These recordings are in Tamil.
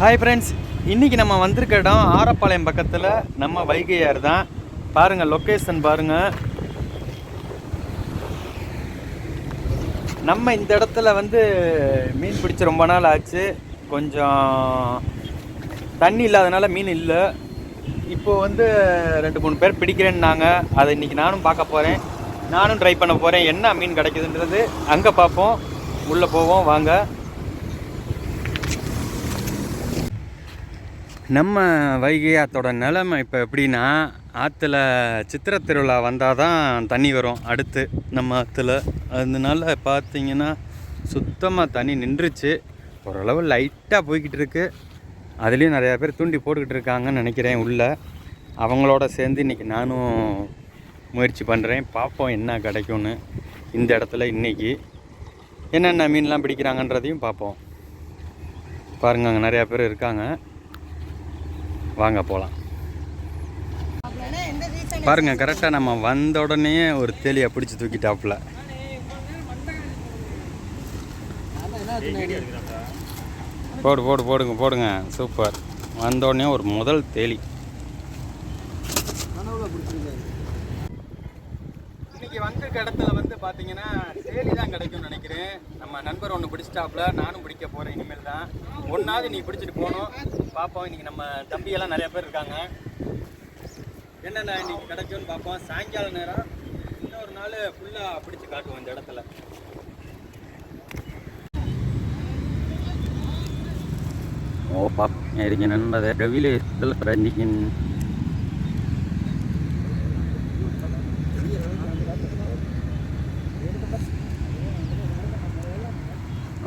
ஹாய் ஃப்ரெண்ட்ஸ் இன்றைக்கி நம்ம வந்திருக்க இடம் ஆரப்பாளையம் பக்கத்தில். நம்ம வைகையார் தான். பாருங்கள் லொக்கேஷன் பாருங்கள் நம்ம இந்த இடத்துல வந்து மீன் பிடிச்சி ரொம்ப நாள் ஆச்சு. கொஞ்சம் தண்ணி இல்லாதனால மீன் இல்லை. இப்போ வந்து ரெண்டு மூணு பேர் பிடிக்கிறேன்னாங்க. அதை இன்றைக்கி நானும் பார்க்க போகிறேன் நானும் ட்ரை பண்ண போகிறேன் என்ன மீன் கிடைக்குதுன்றது அங்கே பார்ப்போம். உள்ளே போவோம். வாங்க. நம்ம வைகை ஆத்தோட நிலைமை இப்போ எப்படின்னா ஆற்றுல சித்திர திருவிழா வந்தால் தான் தண்ணி வரும். அடுத்து நம்ம ஆற்றுல அதனால பார்த்தீங்கன்னா சுத்தமாக தண்ணி நின்றுச்சு. ஓரளவு லைட்டாக போய்கிட்டு இருக்குது அதுலேயும் நிறையா பேர் தூண்டி போட்டுக்கிட்டு இருக்காங்கன்னு நினைக்கிறேன் உள்ளே. அவங்களோட சேர்ந்து இன்றைக்கி நானும் முயற்சி பண்ணுறேன் பார்ப்போம் என்ன கிடைக்கும்னு. இந்த இடத்துல இன்றைக்கி என்னென்ன மீன்லாம் பிடிக்கிறாங்கன்றதையும் பார்ப்போம் பாருங்க அங்கே நிறையா பேர் இருக்காங்க. வாங்க போகலாம் பாருங்க கரெக்டாக நம்ம வந்த உடனே ஒரு தேலியை பிடிச்சி தூக்கிட்டாப்புல. போடு போடு போடுங்க போடுங்க. சூப்பர். வந்த உடனே ஒரு முதல் தேலி வந்திருக்க இடத்துல வந்து பார்த்தீங்கன்னா சேலி தான் கிடைக்கும்னு நினைக்கிறேன். நம்ம நண்பர் ஒன்று பிடிச்சிட்டாப்புல நானும் பிடிக்க போகிறேன் இனிமேல் தான் ஒன்றாவது நீ பிடிச்சிட்டு போகணும். பார்ப்போம் இன்னைக்கு நம்ம தம்பியெல்லாம் நிறையா பேர் இருக்காங்க. என்னென்ன இன்னைக்கு கிடைக்கும்னு பார்ப்போம் சாயங்கால நேரம் இன்னொரு நாள் ஃபுல்லாக பிடிச்சி காட்டுவோம் இந்த இடத்துல. ஓ பாப் இருக்கு நண்பர் ரவியில் இதில்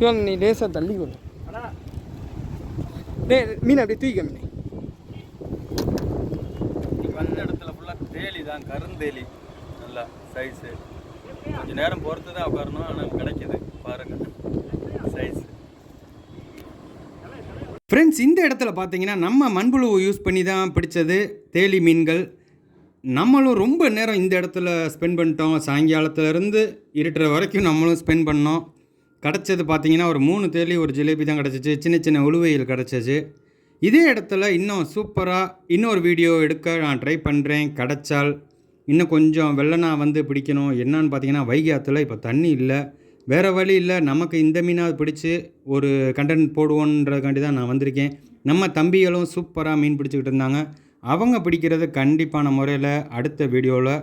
இவன் நீ லேசாக தள்ளி கொடு. மீன் அப்படியே தூக்கிக்க மீன். வந்த இடத்துல ஃபுல்லாக தேலி தான் கருந்தேலி. நல்லா சைஸு கொஞ்சம் நேரம் பொறுத்து தான் உட்காரணும் ஆனால் கிடைக்குது. பாருங்க. சைஸ் ஃப்ரெண்ட்ஸ் இந்த இடத்துல பார்த்தீங்கன்னா நம்ம மண்புழுவை யூஸ் பண்ணி தான் பிடிச்சது தேலி மீன்கள். நம்மளும் ரொம்ப நேரம் இந்த இடத்துல ஸ்பெண்ட் பண்ணிட்டோம். சாயங்காலத்துலேருந்து இருட்டுற வரைக்கும் நம்மளும் ஸ்பெண்ட் பண்ணோம். கிடச்சது பார்த்தீங்கன்னா ஒரு மூணு தேலி ஒரு ஜிலேபி தான் கிடச்சிச்சு. சின்ன சின்ன உழுவையில் கிடச்சிச்சு. இதே இடத்துல இன்னும் சூப்பராக இன்னொரு வீடியோ எடுக்க நான் ட்ரை பண்ணுறேன் கிடச்சால் இன்னும் கொஞ்சம் வெள்ளனா வந்து பிடிக்கணும். என்னன்னு பார்த்தீங்கன்னா வைகை ஆற்றுல இப்போ தண்ணி இல்லை. வேறு வழி இல்லை. நமக்கு இந்த மீனாவது பிடிச்சி ஒரு கண்டென்ட் போடுவோன்றதுக்காண்டி தான் நான் வந்திருக்கேன். நம்ம தம்பிகளும் சூப்பராக மீன் பிடிச்சிக்கிட்டு இருந்தாங்க. அவங்க பிடிக்கிறது கண்டிப்பான முறையில் அடுத்த வீடியோவில்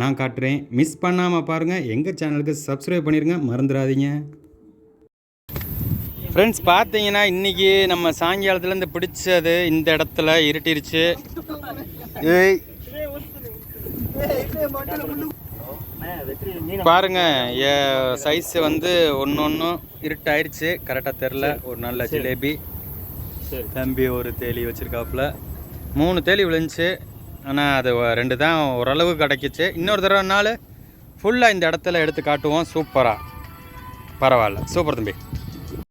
நான் காட்டுறேன். மிஸ் பண்ணாமல் பாருங்கள் எங்கள் சேனலுக்கு சப்ஸ்கிரைப் பண்ணிடுங்க மறந்துடாதீங்க. ஃப்ரெண்ட்ஸ் பார்த்தீங்கன்னா இன்றைக்கி நம்ம சாயங்காலத்துலேருந்து பிடிச்சது இந்த இடத்துல இருட்டிருச்சு. ஏய். பாருங்க சைஸ் வந்து ஒன்று ஒன்றும் இருட்டாயிருச்சு கரெக்டாக தெரில ஒரு நல்ல ஜிலேபி. தம்பி ஒரு தேலி வச்சுருக்காப்புல. மூணு தேலி விழுந்துச்சு. ஆனால் அது ரெண்டு தான் ஓரளவு கிடைக்கிச்சு. இன்னொரு தடவை நாள் ஃபுல்லாக இந்த இடத்துல எடுத்து காட்டுவோம். சூப்பராக பரவாயில்ல. சூப்பர் தம்பி.